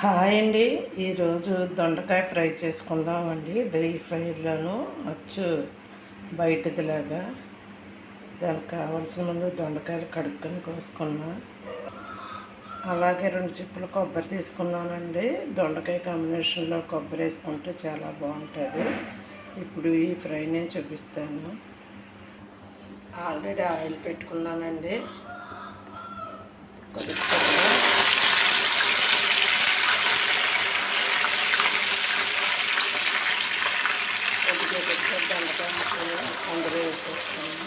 Hi అండి. ఈరోజు దొండకాయ ఫ్రై చేసుకుందామండి. డ్రై ఫ్రైలోను వచ్చు బయటదిలాగా. దానికి కావాల్సిన ముందు దొండకాయలు కడుక్కొని కోసుకున్నా. అలాగే రెండు చిప్పులు కొబ్బరి తీసుకున్నానండి. దొండకాయ కాంబినేషన్లో కొబ్బరి వేసుకుంటే చాలా బాగుంటుంది. ఇప్పుడు ఈ ఫ్రై నేను చూపిస్తాను. ఆల్రెడీ ఆయిల్ పెట్టుకున్నానండి. కొద్దిగా పెట్టి దొండకాయ ముక్కలు అందులో వేసేసుకున్నాను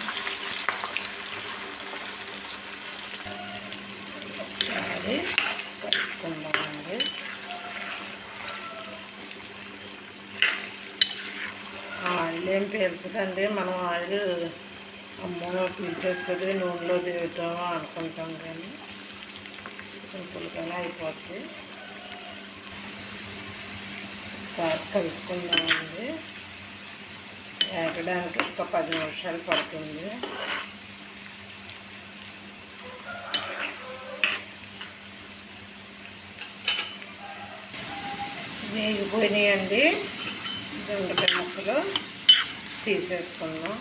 ఒకసారి కలుపుకుందామండి ఆయిల్ ఏం పీల్చదండి మనం ఆయిల్ అమ్మో పీల్చేస్తుంది నూనెలో దిగుతామో అనుకుంటాం కానీ సింపుల్గానే అయిపోతుంది ఒకసారి కలుపుకుందామండి. వేగడానికి ఒక పది నిమిషాలు పడుతుంది. వేగిపోయినాయండి దొండకాయ ముక్కలు తీసేసుకున్నాం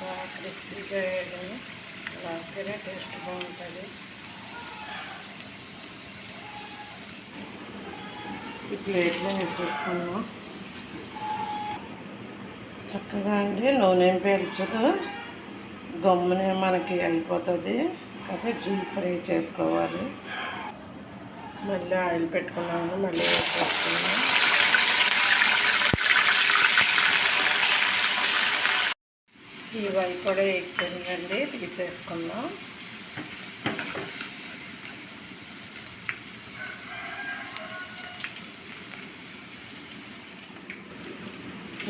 బాగా క్రిస్పీగా వేయడం అలాగే టేస్ట్ బాగుంటుంది. ఈ ప్లేట్లో వేసేసుకున్నాం చక్కగా అండి నూనె ఏం పీల్చదు. గమ్మునే మనకి అయిపోతుంది. అదే డీప్ ఫ్రై చేసుకోవాలి. మళ్ళీ ఆయిల్ పెట్టుకున్నాను మళ్ళీ వేసేసుకున్నాం ఈ వైపు కూడా ఎక్కిందండి తీసేసుకుందాం.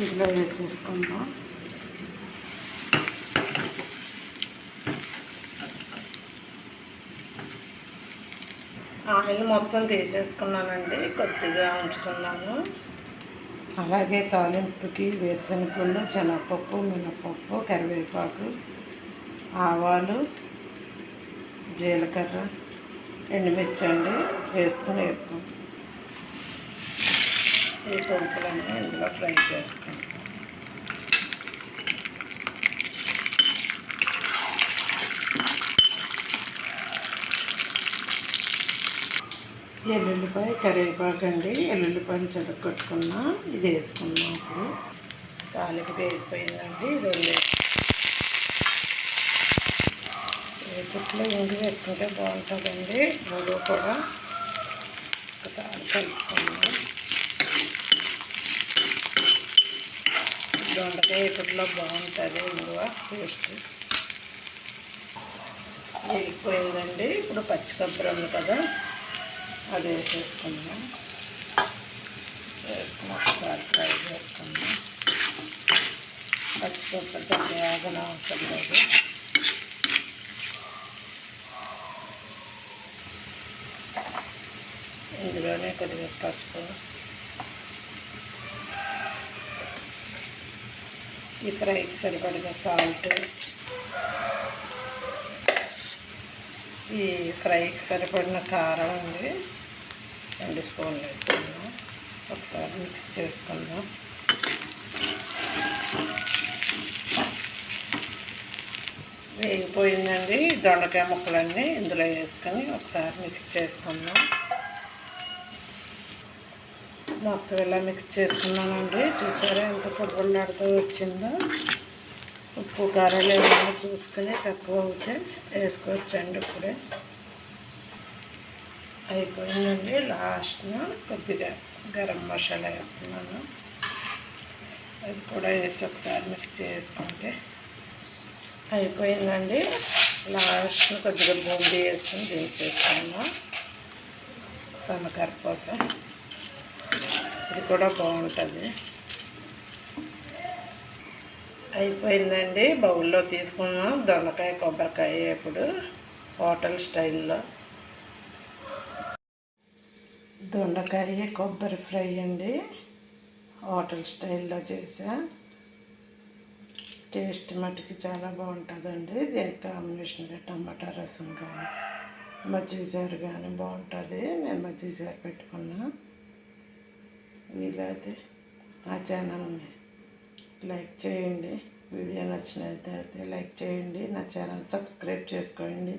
ఇందులో వేసేసుకుందాం. ఆయిల్ మొత్తం తీసేసుకున్నానండి కొద్దిగా ఉంచుకున్నాను. అలాగే తాలింపుకి వేరుశనగలు శనగపప్పు మినపప్పు కరివేపాకు ఆవాలు జీలకర్ర ఎండుమిర్చి అండి వేసుకుని వేపుకుంటాం ఈ తుంపులన్నీ ఇందులో ఫ్రై చేస్తాం ఎల్లుల్లిపాయ కరివేపాకు అండి. ఎల్లుల్లిపాయలు చెడగొట్టుకున్నా ఇది వేసుకున్నాం ఇప్పుడు. తాలింపు వేగిపోయిందండి. ఇది వదిలే చుట్టూ ఇంటి వేసుకుంటే బాగుంటుందండి. మూడు కూడా ఒకసారి కలుపుకున్నాం దొండకాయ ఇప్పట్లో బాగుంటుంది ఇందువ టేస్ట్. వేగిపోయిందండి. ఇప్పుడు పచ్చి కొబ్బరి ఉంది కదా. అది వేసేసుకుందాం. వేసుకుని ఒకసారి ఫ్రై చేసుకుందాం. పచ్చి కొబ్బరితో వేగన అవసరం లేదు. ఇందులోనే కొద్దిగా పసుపు. ఈ ఫ్రైకి సరిపడిన సాల్ట్. ఈ ఫ్రైకి సరిపడిన కారం అండి. రెండు స్పూన్లు వేసుకుందాం. ఒకసారి మిక్స్ చేసుకుందాం. వేగిపోయిందండి. దొండకాయ ముక్కలన్నీ ఇందులో వేసుకొని ఒకసారి మిక్స్ చేసుకుందాం. మొత్తం ఇలా మిక్స్ చేసుకున్నానండి. చూసారా ఎంత పొడిపొడిలాడుతూ వచ్చిందో. ఉప్పు కారాలు ఏమైనా చూసుకుని తక్కువ అవుతే వేసుకోవచ్చండి ఇప్పుడే. అయిపోయిందండి లాస్ట్న కొద్దిగా గరం మసాలా వేస్తున్నాను. అది కూడా వేసి ఒకసారి మిక్స్ చేసుకుంటే అయిపోయిందండి. లాస్ట్ కొద్దిగా బూందీ వేసుకుని దించేసుకున్నాం సన్నకర కోసం. ఇది కూడా బాగుంటుంది. అయిపోయిందండి. బౌల్లో తీసుకున్నాం. దొండకాయ కొబ్బరికాయ ఇప్పుడు హోటల్ స్టైల్లో. దొండకాయ కొబ్బరి ఫ్రై అండి. హోటల్ స్టైల్లో చేసా. టేస్ట్ మటుకి చాలా బాగుంటుందండి. దీని కాంబినేషన్గా టమాటా రసం కానీ మజ్జిగ చారు కానీ బాగుంటుంది. నేను మజ్జిగ చారు పెట్టుకున్నా. వీలైతే నా ఛానల్ని లైక్ చేయండి. వీడియో నచ్చినట్లయితే లైక్ చేయండి. నా ఛానల్ సబ్స్క్రైబ్ చేసుకోండి.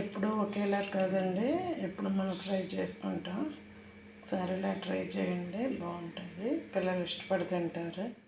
ఎప్పుడు ఒకేలా కాదండి. ఎప్పుడు మనం ట్రై చేసుకుంటాం. ఒకసారి ఇలా ట్రై చేయండి. బాగుంటుంది. పిల్లలు ఇష్టపడి తింటారు.